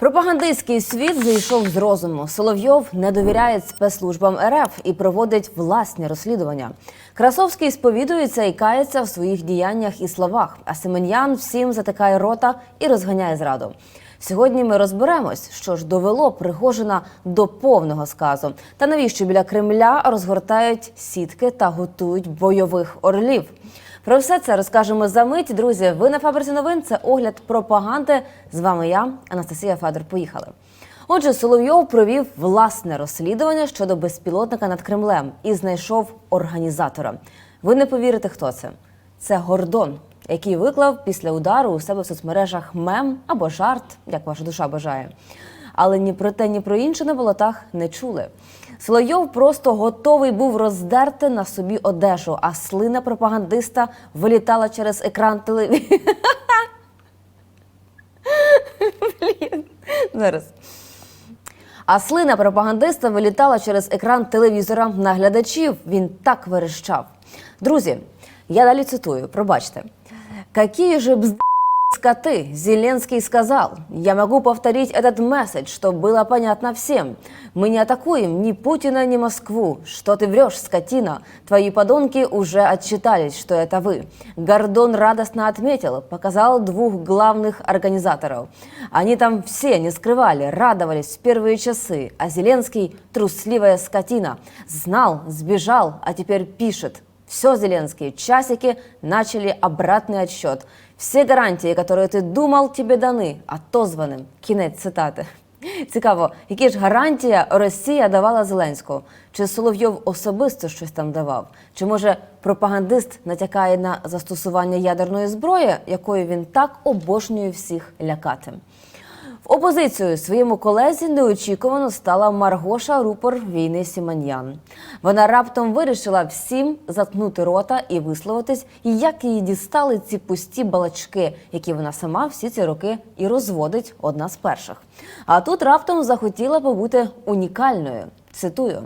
Пропагандистський світ зійшов з розуму. Соловйов не довіряє спецслужбам РФ і проводить власні розслідування. Красовський сповідується і кається в своїх діяннях і словах. А Семен'ян всім затикає рота і розганяє зраду. Сьогодні ми розберемось, що ж довело Пригожина до повного сказу, та навіщо біля Кремля розгортають сітки та готують бойових орлів. Про все це розкажемо за мить. Друзі, ви на фабриці новин. Це огляд пропаганди. З вами я, Анастасія Федор. Поїхали. Отже, Соловйов провів власне розслідування щодо безпілотника над Кремлем і знайшов організатора. Ви не повірите, хто це? Це Гордон, який виклав після удару у себе в соцмережах мем або жарт, як ваша душа бажає. Але ні про те, ні про інше на болотах не чули. Соловйов просто готовий був роздерти на собі одежу, а слина пропагандиста вилітала через екран телевізора. А слина пропагандиста вилітала через екран телевізора на глядачів. Він так верещав. Друзі, я далі цитую, пробачте. Какие же бз... скоты, Зеленский сказал. Я могу повторить этот месседж, чтобы было понятно всем. Мы не атакуем ни Путина, ни Москву. Что ты врешь, скотина? Твои подонки уже отчитались, что это вы. Гордон радостно отметил, показал двух главных организаторов. Они там все не скрывали, радовались в первые часы. А Зеленский – трусливая скотина. Знал, сбежал, а теперь пишет. Все, Зеленский, часики начали обратный отсчет. Все гарантії, які ти думав, тебе даны, отозваним. Кінець цитати. Цікаво, які ж гарантії Росія давала Зеленському? Чи Соловйов особисто щось там давав? Чи може пропагандист натякає на застосування ядерної зброї, якою він так обожнює всіх лякати? В опозицію своєму колезі неочікувано стала Маргоша рупор війни Сіманьян. Вона раптом вирішила всім заткнути рота і висловитись, як її дістали ці пусті балачки, які вона сама всі ці роки і розводить одна з перших. А тут раптом захотіла побути унікальною. Цитую.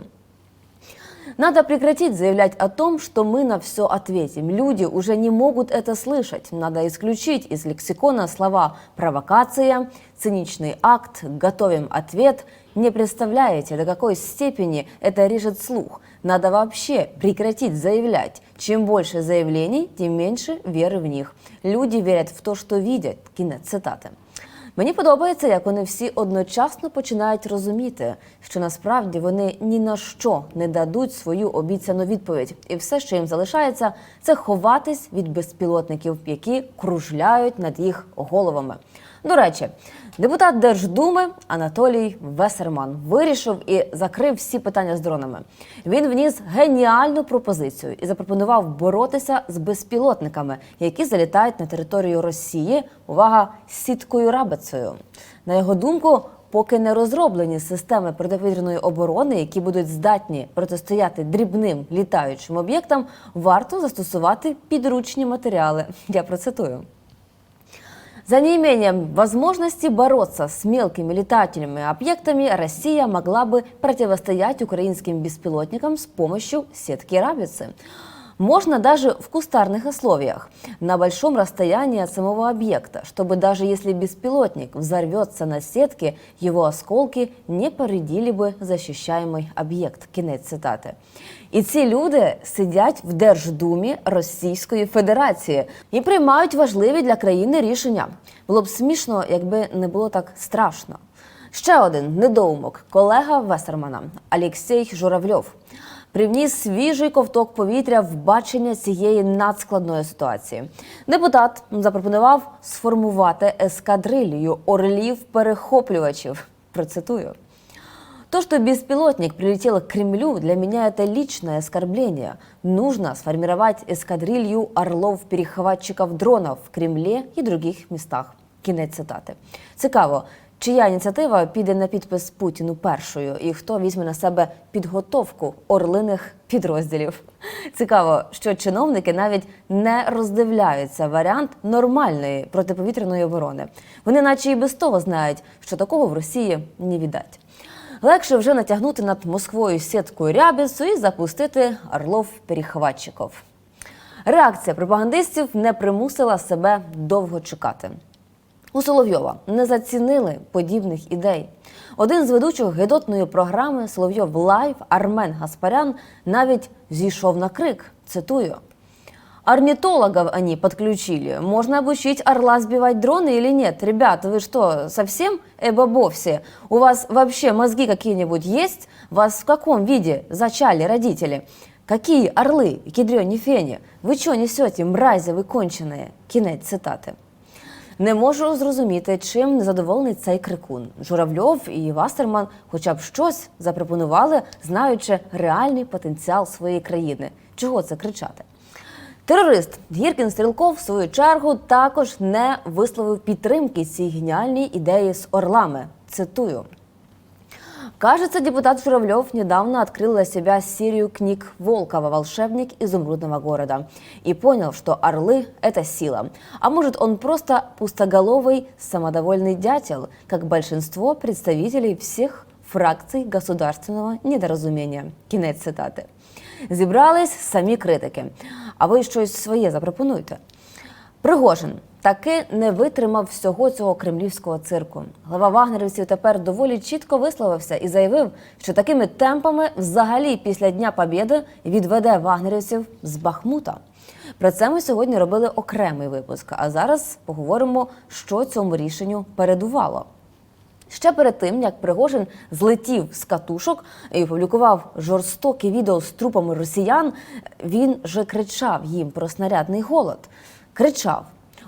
Надо прекратить заявлять о том, что мы на все ответим. Люди уже не могут это слышать. Надо исключить из лексикона слова «провокация», «циничный акт», «готовим ответ». Не представляете, до какой степени это режет слух. Надо вообще прекратить заявлять. Чем больше заявлений, тем меньше веры в них. Люди верят в то, что видят. Кінець цитати. Мені подобається, як вони всі одночасно починають розуміти, що насправді вони ні на що не дадуть свою обіцяну відповідь, і все, що їм залишається, це ховатись від безпілотників, які кружляють над їх головами. До речі, депутат Держдуми Анатолій Весерман вирішив і закрив всі питання з дронами. Він вніс геніальну пропозицію і запропонував боротися з безпілотниками, які залітають на територію Росії. Увага сіткою рабицею. На його думку. Поки не розроблені системи протиповітряної оборони, які будуть здатні протистояти дрібним літаючим об'єктам, варто застосувати підручні матеріали. Я процитую. За неимением возможности бороться с мелкими летательными объектами Россия могла бы противостоять украинским беспилотникам с помощью сетки рабицы. Можно даже в кустарных условиях, на большом расстоянии от самого объекта, чтобы даже если беспилотник взорвется на сетке, его осколки не повредили бы защищаемый об'єкт. Кінець цитати. І ці люди сидять в Держдумі Російської Федерації і приймають важливі для країни рішення. Було б смішно, якби не було так страшно. Ще один недоумок колега Весермана Алексій Журавльов привніс свіжий ковток повітря в бачення цієї надскладної ситуації. Депутат запропонував сформувати ескадрилью орлів-перехоплювачів. Процитую. То, что беспилотник прилетел к Кремлю, для меня это личное оскорбление. Нужно сформировать эскадрилью орлов-перехватчиков дронов в Кремле и других местах. Кінець цитати. Цікаво, чия ініціатива піде на підпис Путіну першою, і хто візьме на себе підготовку орлиних підрозділів. Цікаво, що чиновники навіть не роздивляються варіант нормальної протиповітряної оборони. Вони, наче і без того, знають, що такого в Росії не віддать. Легше вже натягнути над Москвою сіткою рябіцу і запустити орлов-перехватчиків. Реакція пропагандистів не примусила себе довго чекати. У Соловйова не зацінили подібних ідей. Один з ведучих гидотної програми Соловйов Лайв Армен Гаспарян навіть зійшов на крик. Цитую. Орнитологов они подключили. Можно обучить орла сбивать дроны или нет? Ребята, вы что, совсем эбобо все? У вас вообще мозги какие-нибудь есть? Вас в каком виде зачали родители? Какие орлы, ядрёні фені? Ви що несете, мрази ви конченые? Кінець цитати. Не можу зрозуміти, чим незадоволений цей крикун. Журавльов і Вастерман хоча б щось запропонували, знаючи реальний потенціал своєї країни. Чого це кричати? Терорист Гіркін Стрілков, в свою чергу, також не висловив підтримки цій геніальній ідеї з орлами. Цитую. Кажется, депутат Журавлев недавно открыл для себя серию книг Волкова «Волшебник изумрудного города» и понял, что орлы – это сила. А может, он просто пустоголовый, самодовольный дятел, как большинство представителей всех фракцій государственного недорозуміння. Кінець цитати. Зібрались самі критики. А ви щось своє запропонуйте. Пригожин таки не витримав всього цього кремлівського цирку. Глава вагнерівців тепер доволі чітко висловився і заявив, що такими темпами взагалі після Дня Побєди відведе вагнерівців з Бахмута. Про це ми сьогодні робили окремий випуск. А зараз поговоримо, що цьому рішенню передувало. Ще перед тим, як Пригожин злетів з катушок і опублікував жорстоке відео з трупами росіян, він же кричав їм про снарядний голод. Кричав.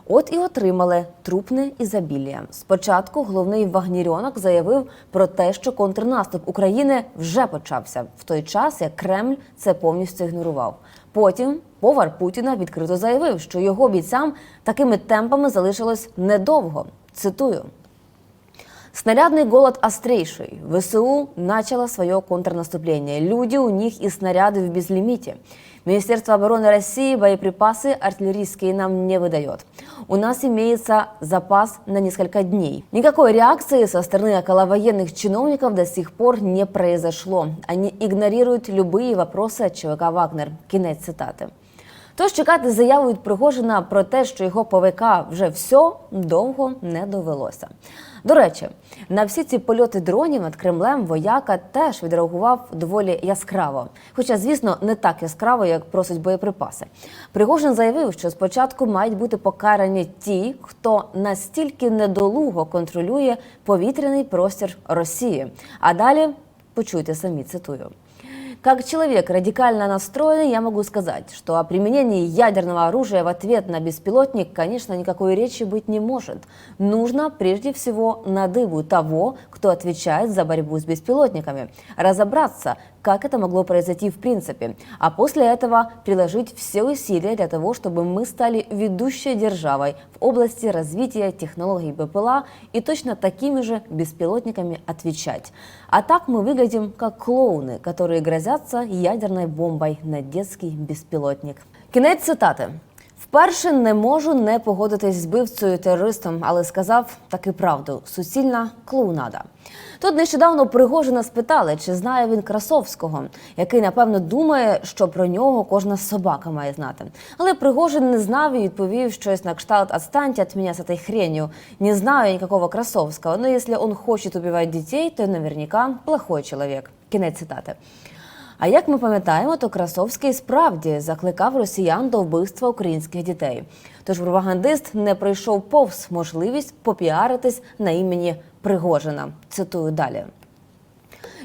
От і отримали трупне ізобілля. Спочатку головний вагнірьонок заявив про те, що контрнаступ України вже почався в той час, як Кремль це повністю ігнорував. Потім повар Путіна відкрито заявив, що його бійцям такими темпами залишилось недовго. Цитую. Снарядный голод острейший. ВСУ начало свое контрнаступление. Люди у них и снаряды в безлимите. Министерство обороны России боеприпасы артиллерийские нам не выдает. У нас имеется запас на несколько дней. Никакой реакции со стороны околовоенных чиновников до сих пор не произошло. Они игнорируют любые вопросы от ЧВК «Вагнер». Кінець цитати. Тож чекати заяву від Пригожина про те, що його ПВК вже все, довго не довелося. До речі, на всі ці польоти дронів над Кремлем вояка теж відреагував доволі яскраво. Хоча, звісно, не так яскраво, як просить боєприпаси. Пригожин заявив, що спочатку мають бути покарані ті, хто настільки недолуго контролює повітряний простір Росії. А далі почуйте самі цитую. Как человек радикально настроенный, я могу сказать, что о применении ядерного оружия в ответ на беспилотник, конечно, никакой речи быть не может. Нужно прежде всего на дыбу того, кто отвечает за борьбу с беспилотниками, разобраться, как это могло произойти в принципе, а после этого приложить все усилия для того, чтобы мы стали ведущей державой в области развития технологий БПЛА и точно такими же беспилотниками отвечать. А так мы выглядим как клоуны, которые грозятся ядерной бомбой на детский беспилотник. Кінець цитати. Вперше не можу не погодитись з вбивцею терористом, але сказав таки правду: суцільна клоунада. Тут нещодавно Пригожина спитали, чи знає він Красовського, який напевно думає, що про нього кожна собака має знати. Але Пригожин не знав і відповів щось на кшталт «Отстаньте от меня с этой хренью. Не знаю никакого Красовского, но если он хочет убивать детей, то наверняка плохой человек». Кінець цитати. А як ми пам'ятаємо, то Красовський справді закликав росіян до вбивства українських дітей. Тож пропагандист не пройшов повз можливість попіаритись на імені Пригожина. Цитую далі.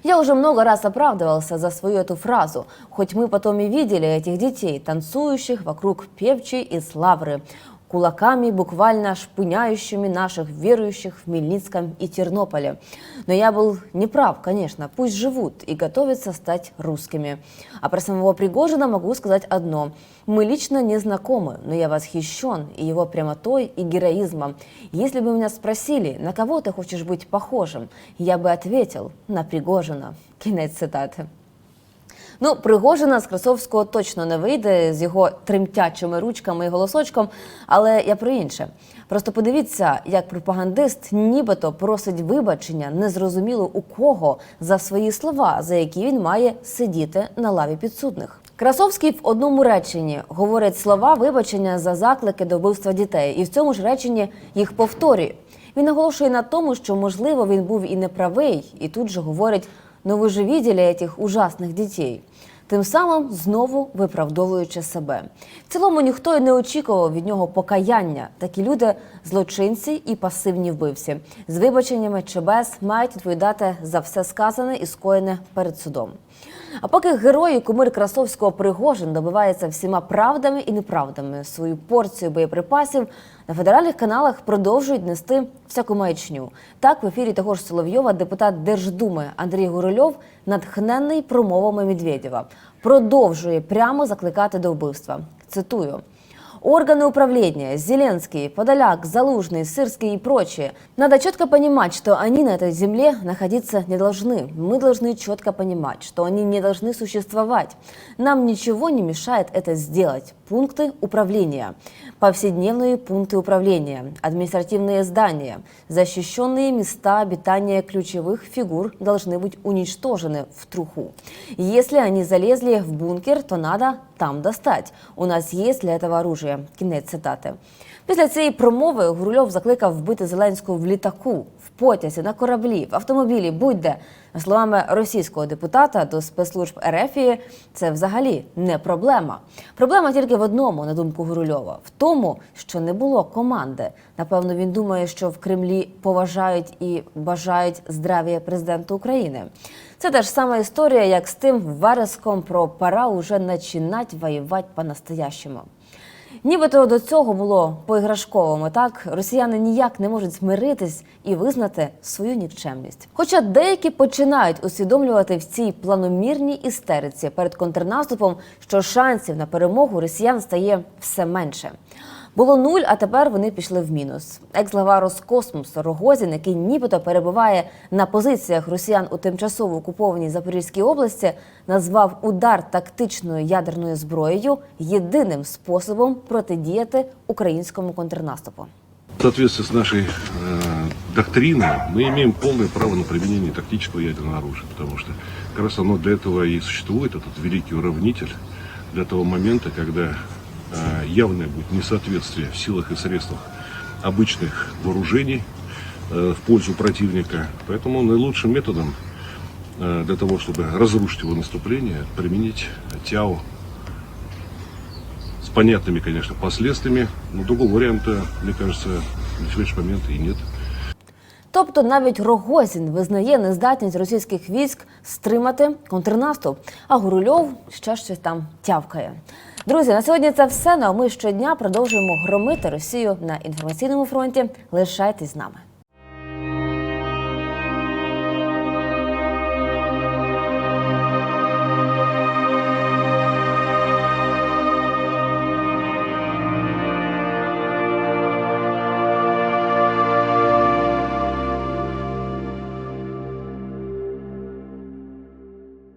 Я уже много раз оправдывался за свою эту фразу, хоть мы потом и видели этих детей, танцующих вокруг певчей из лавры, Кулаками, буквально шпыняющими наших верующих в Мельницком и Тернополе. Но я был неправ, конечно, пусть живут и готовятся стать русскими. А про самого Пригожина могу сказать одно. Мы лично не знакомы, но я восхищен и его прямотой и героизмом. Если бы меня спросили, на кого ты хочешь быть похожим, я бы ответил на Пригожина. Кінець цитати. Ну, Пригожина з Красовського точно не вийде з його тремтячими ручками і голосочком, але я про інше. Просто подивіться, як пропагандист нібито просить вибачення незрозуміло у кого за свої слова, за які він має сидіти на лаві підсудних. Красовський в одному реченні говорить слова вибачення за заклики до вбивства дітей, і в цьому ж реченні їх повторює. Він наголошує на тому, що можливо він був і неправий, і тут же говорить: ну ви ж виділи цих ужасних дітей. Тим самим знову виправдовуючи себе. В цілому ніхто й не очікував від нього покаяння. Такі люди злочинці і пасивні вбивці з вибаченнями чи без мають відповідати за все сказане і скоєне перед судом. А поки герой і кумир Красовського Пригожин добивається всіма правдами і неправдами свою порцію боєприпасів, на федеральних каналах продовжують нести всяку маячню. Так, в ефірі того ж Соловйова депутат Держдуми Андрій Гурильов, натхненний промовами Медведєва, продовжує прямо закликати до вбивства. Цитую. Органы управления, Зеленский, Подоляк, Залужный, Сырский и прочие. Надо четко понимать, что они на этой земле находиться не должны. Мы должны четко понимать, что они не должны существовать. Нам ничего не мешает это сделать. Пункты управления. Повседневные пункты управления, административные здания, защищенные места обитания ключевых фигур должны быть уничтожены в труху. Если они залезли в бункер, то надо там достать. У нас є для этого оружие. Кінець цитати. Після цієї промови Гурульов закликав вбити Зеленського в літаку, потязі, на кораблі, в автомобілі, будь-де. Словами російського депутата до спецслужб РФ, це взагалі не проблема. Проблема тільки в одному, на думку Гурульова, в тому, що не було команди. Напевно, він думає, що в Кремлі поважають і бажають здрав'я президента України. Це та ж сама історія, як з тим вереском про пора уже починати воювати по-настоящему. Нібито до цього було по-іграшковому, так росіяни ніяк не можуть змиритись і визнати свою нікчемність. Хоча деякі починають усвідомлювати в цій планомірній істериці перед контрнаступом, що шансів на перемогу росіян стає все менше. Було нуль, а тепер вони пішли в мінус. Екс-глава Роскосмосу Рогозін, який нібито перебуває на позиціях росіян у тимчасово окупованій Запорізькій області, назвав удар тактичною ядерною зброєю єдиним способом протидіяти українському контрнаступу. В соответствии с нашей э, доктриной мы имеем полное право на применение тактического ядерного оружия, потому что как раз оно для этого и существует, этот великий уравнитель, для того момента, когда э, явное будет несоответствие в силах и средствах обычных вооружений э, в пользу противника. Поэтому наилучшим методом э, для того, чтобы разрушить его наступление, применить ТЯО с понятными, конечно, последствиями. Но другого варианта, мне кажется, на сегодняшний момент и нет. Тобто навіть Рогозін визнає нездатність російських військ стримати контрнаступ, а Гурульов ще щось там тявкає. Друзі, на сьогодні це все. Ну а ми щодня продовжуємо громити Росію на інформаційному фронті. Лишайтесь з нами.